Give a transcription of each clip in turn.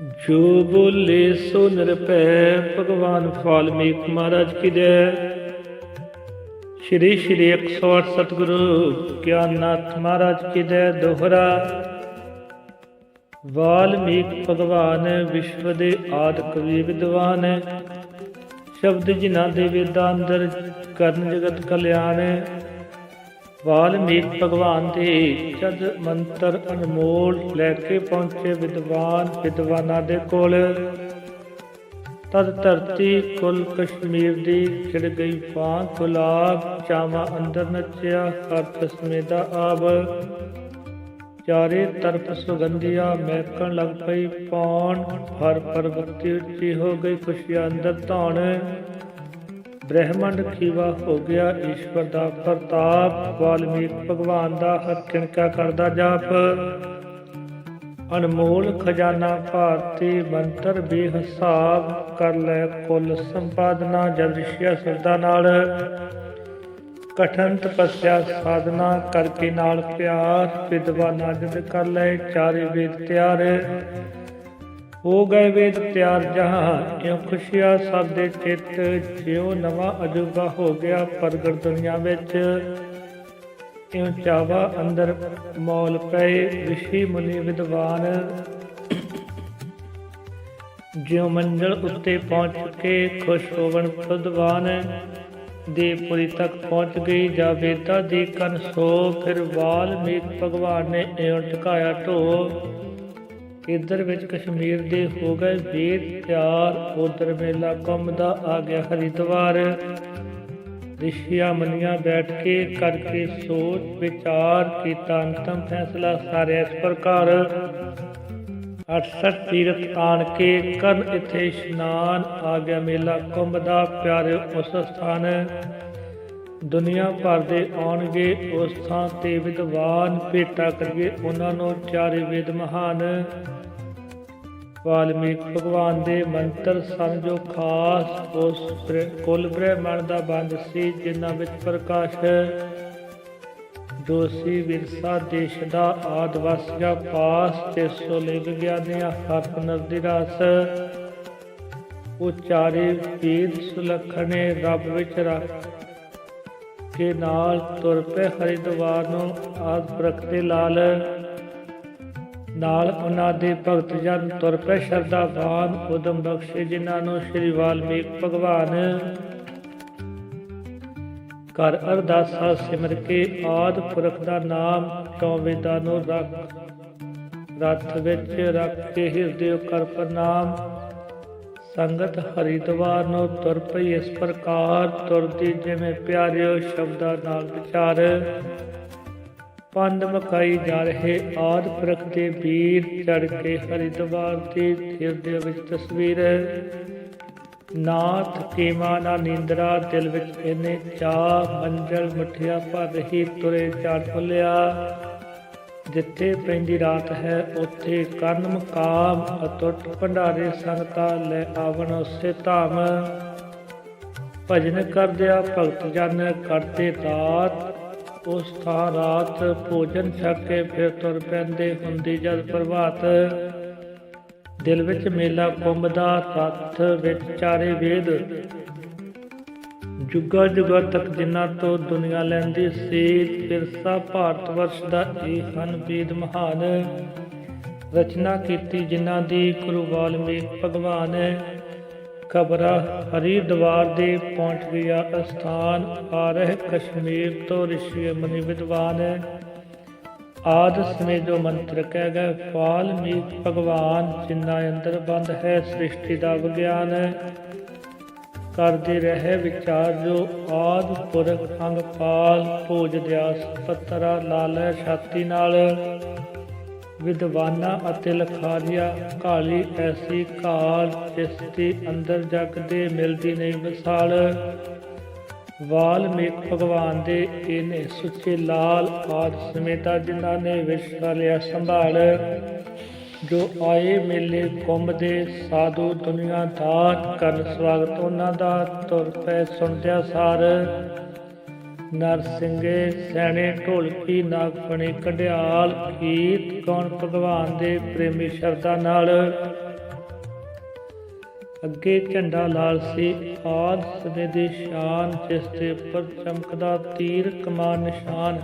ਜੋ ਬੋਲੇ ਸੋ ਨਿਰਭੈ ਭਗਵਾਨ ਵਾਲਮੀਕ ਮਹਾਰਾਜ ਕੀ ਜੈ ਸ਼੍ਰੀ ਸ਼੍ਰੀ 108 ਸਤਿਗੁਰੂ ਗਿਆਨਨਾਥ ਮਹਾਰਾਜ ਕੀ ਜੈ ਦੋਹਰਾ। ਵਾਲਮੀਕ ਭਗਵਾਨ, ਵਿਸ਼ਵ ਦੇ ਆਦ ਕਵੀ ਵਿਦਵਾਨ। ਸ਼ਬਦ ਜਿਨ੍ਹਾਂ ਦੇ ਵੇਦਾਂ ਅੰਦਰ ਕਰਨ ਜਗਤ ਕਲਿਆਣ ਵਾਲਮੀਕ ਭਗਵਾਨ ਦੇ ਜਦ ਮੰਤਰ ਅਨਮੋਲ ਲੈ ਕੇ ਪਹੁੰਚੇ ਵਿਦਵਾਨ ਵਿਦਵਾਨਾਂ ਦੇ ਕੋਲ, ਤਦ ਧਰਤੀ ਕੁਲ ਕਸ਼ਮੀਰ ਦੀ ਖਿੜ ਗਈ ਪਾਂ ਗੁਲਾਬ ਚਾਵਾਂ ਅੰਦਰ ਨੱਚਿਆ, ਹਰ ਤਸਮੇ ਦਾ ਆਬ ਚਾਰੇ ਤਰਫ ਸੁਗੰਧੀਆਂ ਮਹਿਕਣ ਲੱਗ ਪਈ, ਪੌਣ, ਹਰ ਪਰਬਤੀ ਉੱਚੀ ਹੋ ਗਈ, ਖੁਸ਼ੀਆਂ ਅੰਦਰ ਧੌਣ। ਬ੍ਰਹਿਮੰਡ ਖੀਵਾ ਹੋ ਗਿਆ, ਈਸ਼ਵਰ ਦਾ ਪ੍ਰਤਾਪ, ਵਾਲਮੀਕ ਭਗਵਾਨ ਦਾ ਹਰ ਕਿਣਕਾ ਕਰਦਾ ਜਾਪ? ਅਨਮੋਲ ਖਜ਼ਾਨਾ ਭਾਰਤੀ ਮੰਤਰ ਬੇਹਿਸਾਬ ਕਰ ਲੈ ਕੁੱਲ ਸੰਪਾਦਨਾ ਜਦ ਰਿਸ਼ਿਆ ਸਰਦਾ ਨਾਲ। ਕਠਨ ਤਪੱਸਿਆ ਸਾਧਨਾ ਕਰਕੇ ਨਾਲ ਪਿਆਰ, ਵਿਦਵਾਨਾ ਜਦ ਕਰ ਲੈ ਚਾਰੇ ਵੇਦ ਤਿਆਰ। ਹੋ ਗਏ ਵੇਦ ਤਿਆਰ ਜਹਾਂ, ਇਉ ਖੁਸ਼ੀਆ ਸਭ ਦੇ ਚਿੱਤ, ਜਿਉ ਨਵਾਂ ਅਜੂਬਾ ਹੋ ਗਿਆ ਪ੍ਰਗਟ ਦੁਨੀਆ ਵਿੱਚ। ਇਉ ਚਾਵਾ ਅੰਦਰ ਮੌਲ ਪਏ ਰਿਸ਼ੀ ਮੁਨੀ ਵਿਦਵਾਨ। ਜਿਉ ਮੰਜ਼ਲ ਉੱਤੇ ਪਹੁੰਚ ਕੇ ਖੁਸ਼ ਹੋਵਣ ਵਿਦਵਾਨ ਦੇਵਪੁਰੀ ਤੱਕ ਪਹੁੰਚ ਗਈ, ਜਾ ਵੇਦਾਂ ਦੀ ਕਨ ਸੋ, ਫਿਰ ਵਾਲਮੀਕ ਭਗਵਾਨ ਨੇ ਇਉਂ ਝੁਕਾਇਆ ਢੋ। ਇਧਰ ਵਿੱਚ ਕਸ਼ਮੀਰ ਦੇ ਹੋ ਗਏ ਵੇਦ ਤਿਆਰ, ਉਧਰ ਮੇਲਾ ਘੁੰਮਦਾ ਆ ਗਿਆ ਹਰਿਦਵਾਰ ਰਿਸ਼ੀਆਂ ਮਨੀਆਂ ਬੈਠ ਕੇ ਕਰਕੇ ਸੋਚ, ਵਿਚਾਰ ਕੀਤਾ ਅੰਤਮ ਫੈਸਲਾ ਸਾਰੇ ਇਸ ਪ੍ਰਕਾਰ। 68 ਤੀਰਥ ਆਣ ਕੇ ਕਰਨ ਇਥੇ ਇਸ਼ਨਾਨ, ਆ ਗਿਆ ਮੇਲਾ ਘੁੰਮਦਾ ਪਿਆਰੇ ਉਸ ਸਥਾਨ। ਦੁਨੀਆ ਭਰ ਦੇ ਆਉਣਗੇ ਉਸ ਥਾਂ ਤੇ ਵਿਦਵਾਨ, ਭੇਟਾ ਕਰੀਏ ਉਹਨਾਂ ਨੂੰ ਚਾਰੇ ਵੇਦ ਮਹਾਨ। ਵਾਲਮੀਕ ਭਗਵਾਨ ਦੇ ਮੰਤਰ ਸਨ ਜੋ ਖਾਸ ਉਸ ਬ੍ਰਹਿ- ਬ੍ਰਹਿਮੰਡ ਦਾ ਬੰਦ ਸੀ, ਜਿਨ੍ਹਾਂ ਵਿੱਚ ਪ੍ਰਕਾਸ਼ ਜੋ ਵਿਰਸਾ, ਦੇਸ਼ ਦਾ ਆਦਵਾਸੀਆ ਪਾਸ ਤੇ ਸੋਲੇ ਵਿਗਿਆਨੀਆਂ ਹਰ ਹੁਨਰ ਦੀ ਰਸ, ਉਚਾਰੇ ਵੇਦ ਸੁਲੱਖਣੇ, ਰੱਬ ਵਿੱਚ ਰੱਖ ਕੇ ਨਾਲ ਤੁਰ ਪਏ ਹਰਿਦਵਾਰ ਨੂੰ, ਆਦ ਪ੍ਰਗਟੇ ਲਾਲ ਨਾਲ ਉਹਨਾਂ ਦੇ ਭਗਤ ਜਨ ਤੁਰ ਪਏ ਸ਼ਰਧਾਵਾਨ ਉਦਮ ਬਖਸ਼ੇ ਜਿਨ੍ਹਾਂ ਨੂੰ ਸ੍ਰੀ ਵਾਲਮੀਕ ਭਗਵਾਨ ਕਰ ਅਰਦਾਸਾ ਸਿਮਰ ਕੇ ਆਦ ਪੁਰਖ ਦਾ ਨਾਮ ਚੌ ਵੇਦਾਂ ਨੂੰ ਰੱਖ, ਰਥ ਵਿੱਚ ਰੱਖ ਕੇ ਹਿਰਦੇ ਕਰ ਪ੍ਰਣਾਮ। ਸੰਗਤ ਹਰਿਦਵਾਰ ਨੂੰ ਤੁਰ ਪਈ ਇਸ ਪ੍ਰਕਾਰ, ਤੁਰਦੀ ਜਿਵੇਂ ਪਿਆਰਿਓ ਸ਼ਬਦਾਂ ਨਾਲ ਵਿਚਾਰ। ਪੰਡ ਮਕਾਈ ਜਾ ਰਹੇ ਆਦ ਪ੍ਰਖ ਦੇ ਵੀਰ ਚੜ ਕੇ ਹਰਿਦਵਾਰ ਦੀ ਹਿਰਦੇ ਵਿੱਚ ਤਸਵੀਰ ਨਾਥ ਕੀਮਾ ਨਾ ਨੀਂਦਰਾ ਦਿਲ ਵਿੱਚ ਇਹਨੇ ਚਾਹ ਮੰਜ਼ਲ ਮਠਿਆ ਭਰ ਰਹੀ ਤੁਰੇ ਚੜ ਭੁੱਲਿਆ ਜਿੱਥੇ ਪੈਂਦੀ ਰਾਤ ਹੈ, ਉੱਥੇ ਕੰਨ ਮਕਾਮ ਅਤੁੱਟ ਭੰਡਾਰੇ ਸੰਗਤਾ ਲੈ ਆਵਣ ਉਸੇ ਧਾਮ। ਭਜਨ ਕਰਦਿਆ ਭਗਤ ਜਨ ਕਰਦੇ ਦਾਤ ਉਸ ਥਾਂ ਰਾਤ ਭੋਜਨ ਛਕ ਕੇ ਫਿਰ ਤੁਰ ਪੈਂਦੇ ਹੁੰਦੀ ਜਦ ਪ੍ਰਭਾਤ। ਦਿਲ ਵਿੱਚ ਮੇਲਾ ਕੁੰਭਦਾ ਤੱਥ ਵਿੱਚ ਚਾਰੇ ਵੇਦ। ਜੁਗਾ ਜੁਗਾ ਤੱਕ ਜਿਨ੍ਹਾਂ ਤੋਂ ਦੁਨੀਆ ਲੈਂਦੀ ਸੀ ਵਿਰਸਾ ਭਾਰਤ ਵਰਸ਼ ਦਾ ਇਹ ਹਨ ਵੇਦ ਮਹਾਨ। ਰਚਨਾ ਕੀਤੀ ਜਿਨ੍ਹਾਂ ਦੀ ਗੁਰੂ ਵਾਲਮੀਕ ਭਗਵਾਨ ਖਬਰਾ ਹਰਿਦਵਾਰ ਦੇ ਪਹੁੰਚ ਗਿਆ ਅਸਥਾਨ ਆ ਰਹੇ ਕਸ਼ਮੀਰ ਤੋਂ ਰਿਸ਼ੀ ਮਨੀ ਵਿਦਵਾਨ। ਆਦ ਸਮੇਂ ਜੋ ਮੰਤਰ ਕਹਿ ਗਏ ਵਾਲਮੀਕ ਭਗਵਾਨ ਜਿਨ੍ਹਾਂ ਅੰਦਰ ਬੰਦ ਹੈ ਸ੍ਰਿਸ਼ਟੀ ਦਾ ਵਿਗਿਆਨ। ਹੈ ਕਰਦੇ ਰਹੇ ਵਿਚਾਰ ਜੋ ਆਦ ਪੁਰਖ ਅੰਗ ਪਾਲ, ਭੋਜ ਦਿਆਸ ਪੱਤਰਾ ਲਾਲੈ ਛਾਤੀ ਨਾਲ। ਵਿਦਵਾਨਾਂ ਅਤੇ ਲਖਾਰੀਆਂ ਕਾਲੀ ਐਸੀ ਕਾਲ ਜਿਸ ਦੀ ਅੰਦਰ ਜਗ ਦੇ ਮਿਲਦੀ ਨਹੀਂ। ਮਿਸਾਲ ਵਾਲਮੀਕ ਭਗਵਾਨ ਦੇ ਇਹਨੇ ਸੁੱਚੇ ਲਾਲ ਆਦ ਸਮੇਤਾ ਜਿਨ੍ਹਾਂ ਨੇ ਵਿਸ਼ਵਾ ਲਿਆ ਸੰਭਾਲ, ਜੋ ਆਏ ਮੇਲੇ ਕੁੰਭ ਦੇ ਸਾਧੂ ਦੁਨੀਆ ਦਾ ਕਰਨ ਸਵਾਗਤ ਉਹਨਾਂ ਦਾ ਤੁਰ ਪੈ ਸੁਣਦਿਆ ਸਾਰ ਨਰਸਿੰਘੇ ਸੈਣੇ ਢੋਲਕੀ ਨਾਗਫਣੀ ਕੰਡਿਆਲ ਗੀਤ ਕੌਣ ਭਗਵਾਨ ਦੇ ਪ੍ਰੇਮੀ ਸ਼ਰਧਾ ਨਾਲ? ਅੱਗੇ ਝੰਡਾ ਲਾਲ ਸੀ, ਆਦ ਸਮੇਂ ਦੀ ਸ਼ਾਨ, ਜਿਸ ਦੇ ਉੱਪਰ ਚਮਕਦਾ ਤੀਰ ਕਮਾਨ ਨਿਸ਼ਾਨ।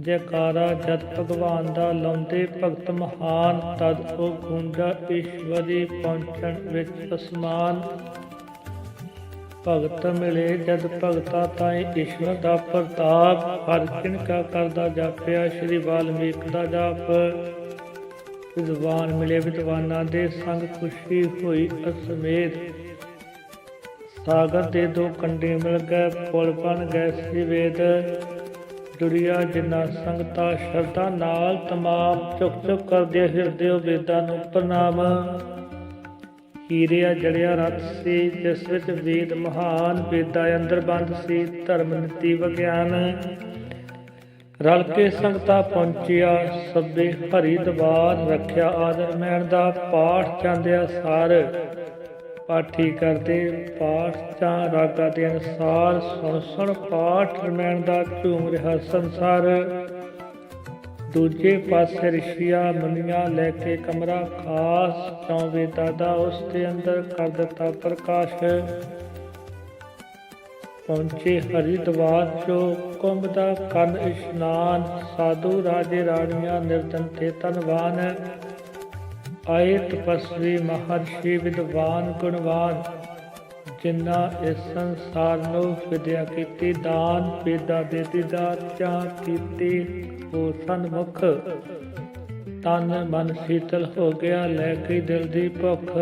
ਜੈਕਾਰਾ ਜਦ ਭਗਵਾਨ ਦਾ ਲਾਉਂਦੇ ਭਗਤ ਮਹਾਨ, ਤਦ ਉਹ ਗੂੰਜਾ ਈਸ਼ਵਰੀ ਪਹੁੰਚਣ ਵਿੱਚ ਅਸਮਾਨ। ਭਗਤ ਮਿਲੇ, ਜਦ ਭਗਤਾ ਤਾਈ ਈਸ਼ਵਰ ਦਾ ਪ੍ਰਤਾਪ, ਹਰ ਕਿਨਕਾ ਕਰਦਾ ਜਾਪਿਆ, ਸ੍ਰੀ ਵਾਲਮੀਕ ਦਾ ਜਾਪ। ਵਿਦਵਾਨ ਮਿਲੇ ਵਿਦਵਾਨਾਂ ਦੇ ਸੰਗ, ਖੁਸ਼ੀ ਹੋਈ ਅਸਮੇਤ। ਸਾਗਰ ਦੇ ਦੋ ਕੰਢੇ ਮਿਲ ਗਏ, ਪੁਲ ਬਣ ਗਏ ਸੀ ਵੇਦ। ਦੁਰੀਆ ਜਿਨ੍ਹਾਂ ਸੰਗਤਾ ਸ਼ਰਧਾ ਨਾਲ ਤਮਾਮ ਚੁੱਕ ਚੁੱਕ ਕਰਦੇ ਹਿਰਦੇ ਵੇਦਾਂ ਨੂੰ ਪ੍ਰਣਾਮ। ਹੀਰਿਆ ਜੜਿਆ ਰਤ ਸੀ ਜਿਸ ਵਿੱਚ ਵੇਦ ਮਹਾਨ ਵੇਦਾਂ ਅੰਦਰ ਬੰਦ ਸੀ, ਧਰਮ ਨੀਤੀ ਵਿਗਿਆਨ। ਰਲ ਕੇ ਸੰਗਤਾ ਪਹੁੰਚਿਆ, ਸਭੇ ਹਰੀ ਦਵਾਰ ਰੱਖਿਆ ਆਦਰ ਮਹਿਣ ਦਾ ਪਾਠ ਚਾਂਦਿਆ ਸਾਰ। ਪਾਠੀ ਕਰਦੇ ਪਾਠ ਚਾਂ ਰਾਗਾ ਦੇ ਅਨੁਸਾਰ ਸੁਣ ਸੁਣ ਪਾਠ ਰਮੈਣ ਦਾ ਝੂਮ ਰਿਹਾ ਸੰਸਾਰ। ਦੂਜੇ ਪਾਸੇ ਰਿਸ਼ੀਆ ਮੁਨੀਆਂ ਲੈ ਕੇ ਕਮਰਾ ਖਾਸ ਚੌਂਵੇ ਦਾਦਾ ਉਸ ਦੇ ਅੰਦਰ ਕਰ ਦਿੱਤਾ ਪ੍ਰਕਾਸ਼। ਪਹੁੰਚੇ ਹਰਿਦਵਾਰ ਚੋ ਕੁੰਭ ਦਾ ਕਰਨ ਇਸ਼ਨਾਨ, ਸਾਧੂ ਰਾਜੇ ਰਾਣੀਆਂ ਨਿਰਜਨ ਤੇ ਧਨਵਾਨ। ਆਏ ਤਪਸਵੀ ਮਹਰਸ਼ੀ ਵਿਦਵਾਨ ਗੁਣਵਾਨ। ਜਿਨ੍ਹਾਂ ਇਸ ਸੰਸਾਰ ਨੂੰ ਵਿਦਿਆ ਕੀਤੀ, ਦਾਨ ਵੇਦਾਂ ਦੇ ਦੀਦਾਰ ਚਾਹ ਕੀਤੀ, ਉਹ ਸਨਮੁਖ। ਤਨ, ਮਨ ਸ਼ੀਤਲ ਹੋ ਗਿਆ, ਲੈ ਕੇ ਦਿਲ ਦੀ ਭੁੱਖ।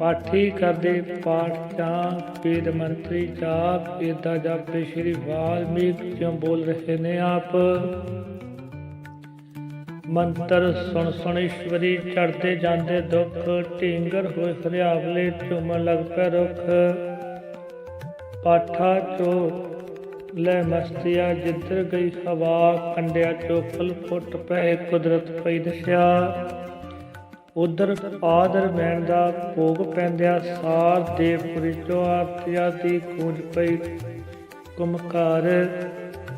ਪਾਠੀ ਕਰਦੇ ਪਾਠ ਜਾਂ ਵੇਦ ਮੰਤਰੀ ਜਾਪ, ਏਦਾਂ ਜਾਪੇ ਸ਼੍ਰੀ ਵਾਲਮੀਕ ਜਿਉਂ ਬੋਲ ਰਹੇ ਨੇ ਆਪ। ਮੰਤਰ ਸੁਣ ਸੁਣ ਈਸ਼ਵਰੀ ਚੜਦੇ ਜਾਂਦੇ ਦੁੱਖ, ਢੀਂਗਰ ਹੋਏ ਹਰਿਆਵਲੇ ਝੂਮਣ ਲੱਗ ਪੈ ਰੁੱਖ। ਪਾਠਾ ਚੋ ਲੈ ਮਸਤੀਆ, ਜਿੱਧਰ ਗਈ ਹਵਾ ਕੰਡਿਆ ਚੋ ਫੁੱਲ ਫੁੱਟ ਪਏ ਕੁਦਰਤ ਪਈ ਦਸਿਆ। ਉਧਰ ਆਦਰ ਮੈਣ ਦਾ ਭੋਗ ਪੈਂਦਿਆ, ਸਾਰ ਦੇਵਪੁਰੀ ਚੋ ਆਰਤੀਆ ਦੀ ਕੂੰਜ ਪਈ ਕੁਮਕਾਰ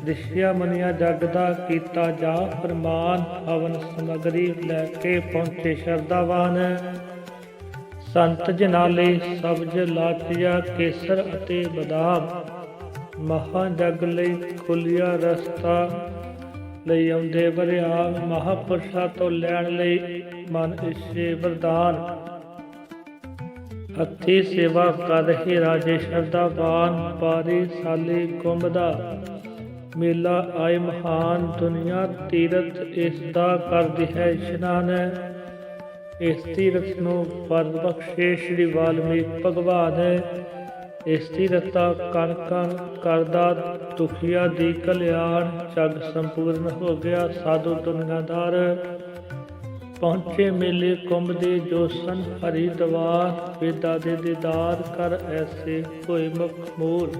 ਦਿਸ਼ਿਆ ਮਨੀਆ ਜਗ ਦਾ ਕੀਤਾ ਜਾ ਫਰਮਾਨ ਹਵਨ ਸਮਗਰੀ ਲੈ ਕੇ ਪਹੁੰਚੇ ਸ਼ਰਦਾਵਾਨ ਸੰਤ ਜਨਾਲੇ ਸਬਜ ਲਾਚਿਆ ਕੇਸਰ ਅਤੇ ਬਦਾਮ। ਮਹਾ ਜਗ ਲਈ ਖੁੱਲਿਆ ਰਸਤਾ ਲਈ ਆਉਂਦੇ ਵਰਿਆ। ਮਹਾਪੁਰਸ਼ਾ ਤੋਂ ਲੈਣ ਲਈ ਮਨ ਇਸੇ ਵਰਦਾਨ। ਹੱਥੀ ਸੇਵਾ ਕਰ ਰਹੇ ਰਾਜੇ ਸ਼ਰਦਾਵਾਨ ਪਾਰੀ ਸਾਲੇ ਗੁੰਮਦਾ ਮੇਲਾ ਆਏ ਮਹਾਨ ਦੁਨੀਆ ਤੀਰਥ ਇਸ ਦਾ ਕਰਦੀ ਹੈ ਇਸ਼ਨਾਨ। ਇਸ ਤੀਰਥ ਨੂੰ ਫਲ ਬਖਸ਼ੇ ਸ੍ਰੀ ਵਾਲਮੀਕ ਭਗਵਾਨ ਇਸ ਤੀਰਥ ਦਾ ਕਣ ਕਣ ਕਰਦਾ ਦੁਖੀਆ ਦੀ ਕਲਿਆਣ ਜਗ ਸੰਪੂਰਨ ਹੋ ਗਿਆ ਸਾਧੂ ਦੁਨੀਆਦਾਰ। ਪਹੁੰਚੇ ਮੇਲੇ ਕੁੰਭ ਦੇ ਜੋ ਸਨ ਹਰੀ ਦਵਾਰ ਵੇਦਾਂ ਦੇ ਦੀਦਾਰ ਕਰ ਐਸੇ ਹੋਏ ਮਖਮੂਰ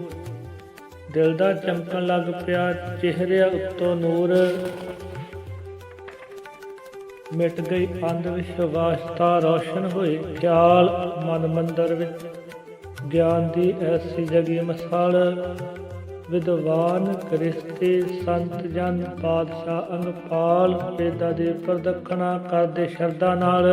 ਦਿਲ ਦਾ ਚਮਕਣ ਲੱਗ ਪਿਆ ਚਿਹਰੇ ਉੱਤੋਂ ਨੂਰ। ਮਿਟ ਗਈ ਅੰਧ ਵਿਸ਼ਵਾਸਤਾ ਰੌਸ਼ਨ ਹੋਏ ਖਿਆਲ, ਮਨ ਮੰਦਰ ਵਿੱਚ। ਗਿਆਨ ਦੀ ਐਸੀ ਜਗੀ ਮਸਾਲ, ਵਿਦਵਾਨ ਕ੍ਰਿਸਤੀ ਸੰਤ ਜਨ ਪਾਤਸ਼ਾਹ ਅੰਗਪਾਲ ਵੇਦਾਂ ਦੇ ਪ੍ਰਦਖਣਾ ਕਰਦੇ ਸ਼ਰਧਾ ਨਾਲ।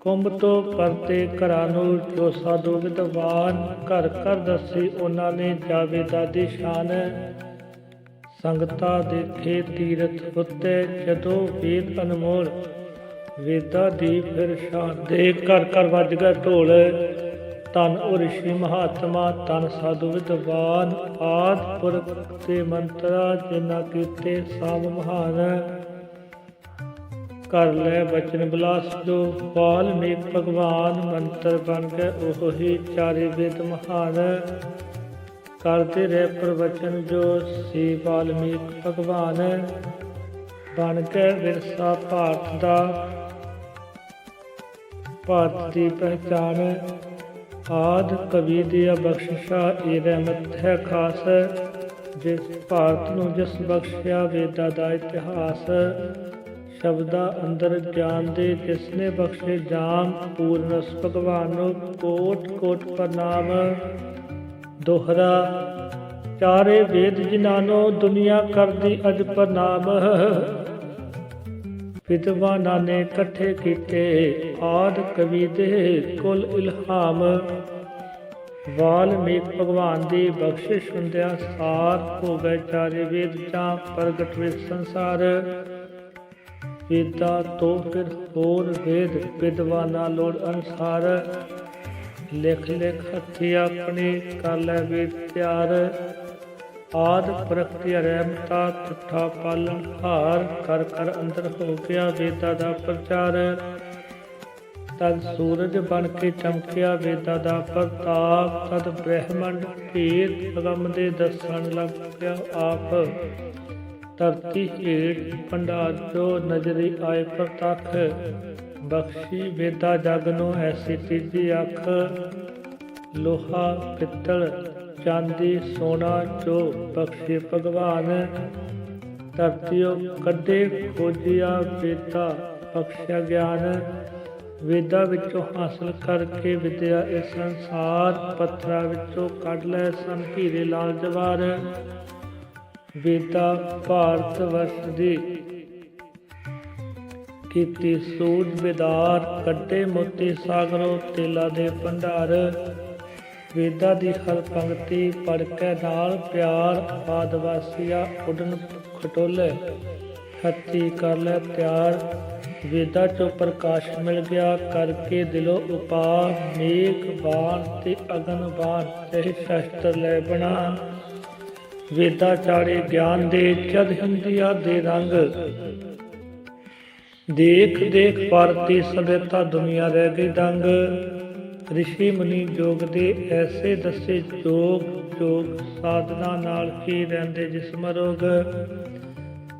ਕੁੰਭ ਤੋਂ ਪਰਤੇ ਘਰਾਂ ਨੂੰ ਜੋ ਸਾਧੂ ਵਿਦਵਾਨ ਘਰ ਘਰ ਦੱਸੀ, ਉਹਨਾਂ ਨੇ ਜਾਵੇਦਾ ਦੀ ਸ਼ਾਨ। ਸੰਗਤਾ ਦੇਖੇ ਤੀਰਥ ਉੱਤੇ ਜਦੋਂ ਵੇਦ ਅਨਮੋਲ, ਵੇਦਾ ਦੀ ਫਿਰ ਸ਼ਾਨ ਦੇ ਘਰ ਘਰ ਵੱਜ ਗਿਆ ਢੋਲ। ਤਨ ਉਹ ਰਿਸ਼ੀ ਮਹਾਤਮਾ ਤਨ ਸਾਧੂ ਵਿਦਵਾਨ, ਆਦ ਪੁਰਖ ਤੇ ਮੰਤਰਾ ਜਿਨ੍ਹਾਂ ਕੀਤੇ ਸਭ ਮਹਾਨ। ਕਰ ਲੈ ਬਚਨ ਬਲਾਸ ਜੋ ਵਾਲਮੀਕ ਭਗਵਾਨ, ਮੰਤਰ ਬਣ ਕੇ ਉਹ ਹੀ ਚਾਰੇ ਵੇਦ ਮਹਾਨ। ਕਰਦੇ ਰਹਿ ਪ੍ਰਵਚਨ ਜੋ, ਸੀ ਵਾਲਮੀਕ ਭਗਵਾਨ। ਬਣ ਕੇ ਵਿਰਸਾ ਭਾਰਤ ਦਾ, ਭਾਰਤ ਦੀ ਪਹਿਚਾਨ ਆਦ ਕਵੀ ਦੀ ਬਖਸ਼ਿਸ਼ਾ ਇਹ ਰਹਿਮਤ ਹੈ ਖਾਸ। ਜਿਸ ਭਾਰਤ ਨੂੰ ਜਿਸ ਬਖਸ਼ਿਆ ਵੇਦਾਂ ਦਾ ਇਤਿਹਾਸ। ਸ਼ਬਦਾਂ ਅੰਦਰ ਗਿਆਨ ਦੇ ਜਿਸ ਨੇ ਬਖਸ਼ੇ ਜਾਮ ਪੂਰਨਸ ਭਗਵਾਨ ਨੂੰ ਕੋਟ ਕੋਟ ਪ੍ਰਣਾਮ। ਦੋਹਰਾ, ਚਾਰੇ ਵੇਦ ਜਿਨ੍ਹਾਂ ਨੂੰ ਦੁਨੀਆ ਕਰਦੀ ਅਜ ਪ੍ਰਣਾਮ। ਵਿਦਵਾਨਾਂ ਨੇ ਇਕੱਠੇ ਕੀਤੇ, ਆਦ ਕਵੀ ਦੇ ਕੁਲ ਇਲਹਾਮ। ਵਾਲਮੀਕ ਭਗਵਾਨ ਦੀ ਬਖਸ਼ਿਸ਼ ਹੁੰਦਿਆਂ ਸਾਰ ਹੋ ਗਏ ਚਾਰੇ ਵੇਦ ਜਾਂ ਪ੍ਰਗਟ ਵਿੱਚ ਸੰਸਾਰ। ਵੇਦਾਂ ਤੋਂ ਫਿਰ ਹੋਰ ਵੇਦ ਵਿਦਵਾਨਾਂ ਲੋੜ ਅਨਸਾਰ। ਲਿਖ ਲਿਖ ਹੱਥੀ ਆਪਣੀ ਕਰ ਲੈ ਵੇਦ ਤਿਆਰ। ਆਦ ਪ੍ਰਗਤੀ ਰਹਿਮਤਾ ਤੁਠਾ ਪਾਲਣ ਹਾਰ ਕਰ ਕਰ ਅੰਦਰ ਹੋ ਗਿਆ ਵੇਦਾਂ ਦਾ ਪ੍ਰਚਾਰ। ਤਦ ਸੂਰਜ ਬਣ ਕੇ ਚਮਕਿਆ ਵੇਦਾਂ ਦਾ ਪ੍ਰਤਾਪ, ਤਦ ਬ੍ਰਹਮੰਡ ਭੇਦ ਅਗਮ ਦੇ ਦੱਸਣ ਲੱਗ ਗਿਆ ਆਪ। ਧਰਤੀ ਹੇਠ ਭੰਡਾਰ ਜੋ ਨਜ਼ਰੀ ਆਏ ਪ੍ਰਤੱਖ। ਬਖਸ਼ੀ ਵੇਦਾ ਜਗ ਨੂੰ ਐਸੀ ਤੀਜੀ ਅੱਖ। ਲੋਹਾ, ਪਿੱਤਲ, ਚਾਂਦੀ, ਸੋਨਾ ਜੋ ਬਖਸ਼ੇ ਭਗਵਾਨ। ਧਰਤੀਓ ਕੱਢੇ ਖੋਜਿਆ ਵੇਦਾ, ਬਖਸ਼ਿਆ ਗਿਆਨ। ਵੇਦਾਂ ਵਿੱਚੋਂ ਹਾਸਲ ਕਰਕੇ ਵਿਦਿਆ ਇਸ ਸੰਸਾਰ ਪੱਥਰਾਂ ਵਿੱਚੋਂ ਕੱਢ ਲੈ ਸਨ ਹੀਰੇ ਲਾਲ ਜਵਾਰ। ਵੇਦਾ ਭਾਰਤ ਵਰਸ਼ ਦੀ ਕੀਤੀ ਸੂਝ ਬਿਦਾਰ, ਕੱਢੇ ਮੋਤੀ ਸਾਗਰੋ ਤੇਲਾ ਦੇ ਭੰਡਾਰ। ਵੇਦਾਂ ਦੀ ਹਰ ਪੰਕਤੀ ਪੜ ਕੇ ਨਾਲ ਪਿਆਰ ਆਦਵਾਸੀਆ ਉਡਨ ਖਟੋਲੇ। ਹੱਥੀ ਕਰ ਲੈ ਤਿਆਰ। ਵੇਦਾਂ ਚੋਂ ਪ੍ਰਕਾਸ਼ ਮਿਲ ਗਿਆ, ਕਰਕੇ ਦਿਲੋਂ ਉਪਾਰ। ਮੇਕ ਬਾਣ ਤੇ ਅਗਨ ਬਾਣ, ਇਹ ਸ਼ਸਤਰ ਲੈ ਬਣਾ। ਵੇਦਾ ਚਾੜੇ ਗਿਆਨ ਦੇ ਚਦ ਹਿੰਦਿਆ ਦੇ ਰੰਗ। ਦੇਖ ਦੇਖ ਭਾਰਤੀ ਸਭਿਅਤਾ ਦੁਨੀਆ ਰਹਿ ਗਈ ਦੰਗ ਰਿਸ਼ੀ ਮੁਨੀ ਜੋਗ ਦੇ ਐਸੇ ਦੱਸੇ ਜੋਗ ਜੋਗ ਸਾਧਨਾ ਨਾਲ ਕੀ ਰਹਿੰਦੇ ਜਿਸਮ ਰੋਗ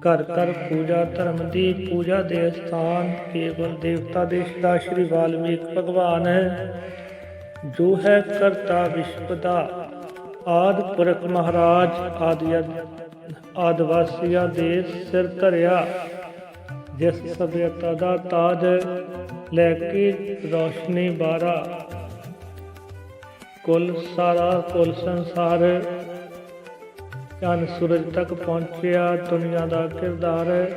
ਘਰ ਘਰ ਪੂਜਾ, ਧਰਮ ਦੀ ਪੂਜਾ ਦੇ ਸਥਾਨ ਕੇਵਲ ਦੇਵਤਾ ਦੇ ਸਦਾ ਸ਼੍ਰੀ ਵਾਲਮੀਕ ਭਗਵਾਨ। ਹੈ ਜੋ ਹੈ ਕਰਤਾ ਵਿਸ਼ਵ ਦਾ ਆਦ ਪੁਰਖ ਮਹਾਰਾਜ ਆਦਿ ਆਦਵਾਸੀਆਂ ਦੇ ਸਿਰ ਧਰਿਆ, ਜਿਸ ਸਭਿਅਤਾ ਦਾ ਤਾਜ ਲੈ ਕੇ ਰੋਸ਼ਨੀ ਬਾਰਾ। ਕੁੱਲ ਸਾਰਾ, ਕੁੱਲ ਸੰਸਾਰ ਚੰਨ ਸੂਰਜ ਤੱਕ ਪਹੁੰਚਿਆ, ਦੁਨੀਆ ਦਾ ਕਿਰਦਾਰ,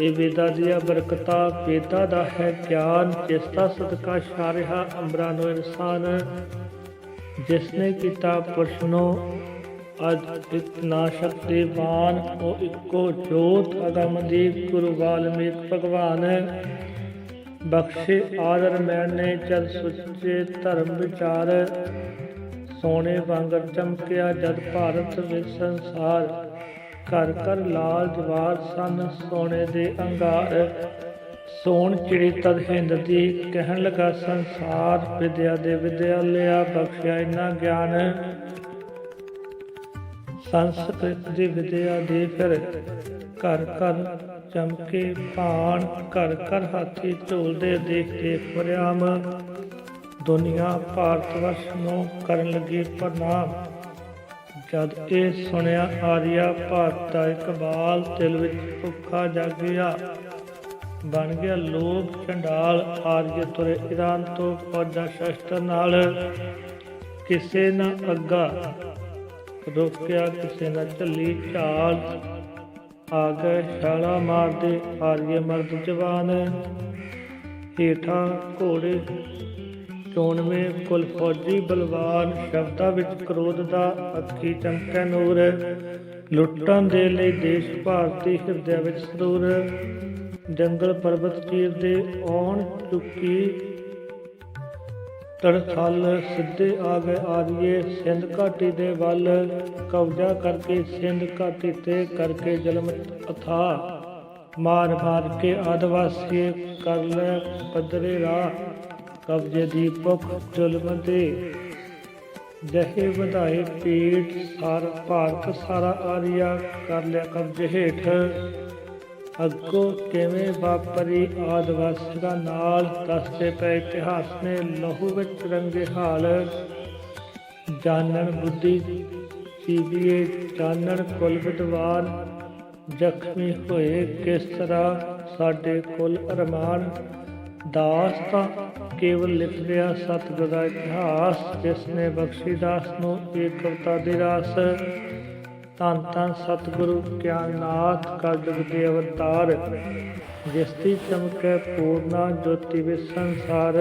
ਇਹ ਵੇਦਾਂ ਦੀਆਂ ਬਰਕਤਾਂ, ਵੇਦਾਂ ਦਾ ਹੈ ਗਿਆਨ ਜਿਸ ਦਾ ਸਦਕਾ ਸ਼ਾਰਿਹਾ ਅੰਬਰਾਂ ਨੂੰ ਇਨਸਾਨ। ਜਿਸ ਨੇ ਕੀਤਾ ਪ੍ਰਸ਼ਨੋ, ਅਜ ਇਤਨਾ ਸ਼ਕਤੀਵਾਨ ਉਹ ਇੱਕੋ ਜੋਤ ਅਗਮ ਦੀ ਗੁਰੂ ਵਾਲਮੀਕ ਭਗਵਾਨ ਬਖਸ਼ੇ ਆਦਰ ਮੈਨੇ ਜਦ ਸੁਚੇ ਧਰਮ ਵਿਚਾਰ ਸੋਨੇ ਵਾਂਗਰ ਚਮਕਿਆ ਜਦ ਭਾਰਤ ਵਿੱਚ ਸੰਸਾਰ। ਘਰ ਘਰ ਲਾਲ ਜਵਾਰ ਸਨ ਸੋਨੇ ਦੇ ਅੰਗਾਰ। ਸੋਨ ਚਿੜੀ ਤਦ ਹਿੰਦ ਦੀ ਕਹਿਣ ਲਗਾ, ਸੰਸਾਰ ਵਿਦਿਆ ਦੇ ਵਿਦਿਆ ਲਿਆ ਬਖਸ਼ਿਆ ਇਨਾ ਗਿਆਨ। ਸੰਸਕ੍ਰਿਤ ਦੀ ਵਿਦਿਆ ਦੇ ਫਿਰ ਘਰ ਘਰ ਚਮਕੇ ਭਾਣ, ਘਰ ਘਰ ਹਾਥੀ ਝੋਲਦੇ ਦੇਖ ਕੇ ਵਰਿਆਮ ਦੁਨੀਆ ਭਾਰਤ ਵਰਸ਼ ਨੂੰ ਕਰਨ ਲੱਗੀ ਪ੍ਰਣਾਮ ਜਦ ਇਹ ਸੁਣਿਆ ਆਰਿਆ, ਭਾਰਤ ਦਾ ਇਕਬਾਲ ਦਿਲ ਵਿੱਚ ਭੁੱਖਾ ਜਾਗਿਆ। ਬਣ ਗਿਆ। ਲੋਭ ਚੰਡਾਲ ਆਰਯ ਤੁਰੇ ਇਰਾਨ ਤੋਂ ਫੌਜਾਂ ਸ਼ਸਤਰ ਨਾਲ। ਕਿਸੇ ਨਾ ਅੱਗਾ ਰੋਕਿਆ, ਕਿਸੇ ਨਾ ਝੱਲੀ ਝਾਲ ਆ ਗਏ। ਛਾਲਾ ਮਾਰਦੇ ਆਰਯ ਮਰਦ ਜਵਾਨ। ਹੇਠਾਂ ਘੋੜੇ ਚੋਣਵੇਂ ਕੁਲ ਫੌਜੀ ਬਲਵਾਨ। ਸ਼ਬਦਾਂ ਵਿੱਚ ਕਰੋਧ ਦਾ ਅੱਖੀ ਚਮਕੈ ਨੂਰ। ਲੁੱਟਣ ਦੇ ਲਈ ਦੇਸ਼ ਭਾਰਤੀ ਹਿਰਦਿਆਂ ਵਿੱਚ ਸਰੂਰ ਜੰਗਲ ਪਰਬਤ ਚੀਰ ਦੇ ਆਉਣ ਚੁੱਕੀ ਤੜਥਲ ਸਿੱਧੇ ਆ ਗਏ ਆਰੀਏ ਸਿੰਧ ਘਾਟੀ ਦੇ ਵੱਲ ਕਬਜ਼ਾ ਕਰਕੇ ਸਿੰਧ ਘਾਟੀ ਤੇ ਕਰਕੇ ਜਲਮ ਅਥਾ। ਮਾਰ ਮਾਰ ਕੇ ਆਦਿਵਾਸੀ ਕਰ ਲੈ ਪੱਧਰੇ ਰਾਹ, ਕਬਜ਼ੇ ਦੀ ਭੁੱਖ ਜ਼ੁਲਮ ਦੇ। ਜਹੇ ਵਧਾਏ ਪੀੜ, ਸਾਰ ਭਾਰਤ ਸਾਰਾ ਆਰੀਆ ਕਰ ਲਿਆ ਕਬਜ਼ੇ ਹੇਠ। ਅੱਗੋਂ ਕਿਵੇਂ ਵਾਪਰੀ ਆਦਿਵਾਸੀਆਂ ਨਾਲ ਦੱਸਦੇ ਪਏ ਇਤਿਹਾਸ ਨੇ ਲਹੂ ਵਿੱਚ ਰੰਗੇ ਹਾਲ। ਜਾਣਨ ਬੁੱਧੀ ਸੀਬੀਏ ਜਾਣਨ ਕੁਲ ਵਿਦਵਾਨ, ਜ਼ਖਮੀ ਹੋਏ ਕਿਸ ਤਰ੍ਹਾਂ ਸਾਡੇ ਕੁਲ ਅਰਮਾਨ? ਦਾਸ ਤਾਂ ਕੇਵਲ ਲਿਖ ਲਿਆ ਸਤਿਗੁਰ ਦਾ ਇਤਿਹਾਸ, ਜਿਸ ਨੇ ਬਖਸ਼ੀ ਦਾਸ ਨੂੰ ਇਹ ਕਵਿਤਾ ਦੀ ਰਾਸ। ਧੰਨ ਧੰਨ ਸਤਿਗੁਰੂ ਗਿਆਨਨਾਥ ਕਲਯੁਗ ਦੇ ਅਵਤਾਰ ਜਿਸ ਦੀ ਚਮਕੈ ਪੂਰਨਾ ਜੋਤੀ ਵਿੱਚ ਸੰਸਾਰ।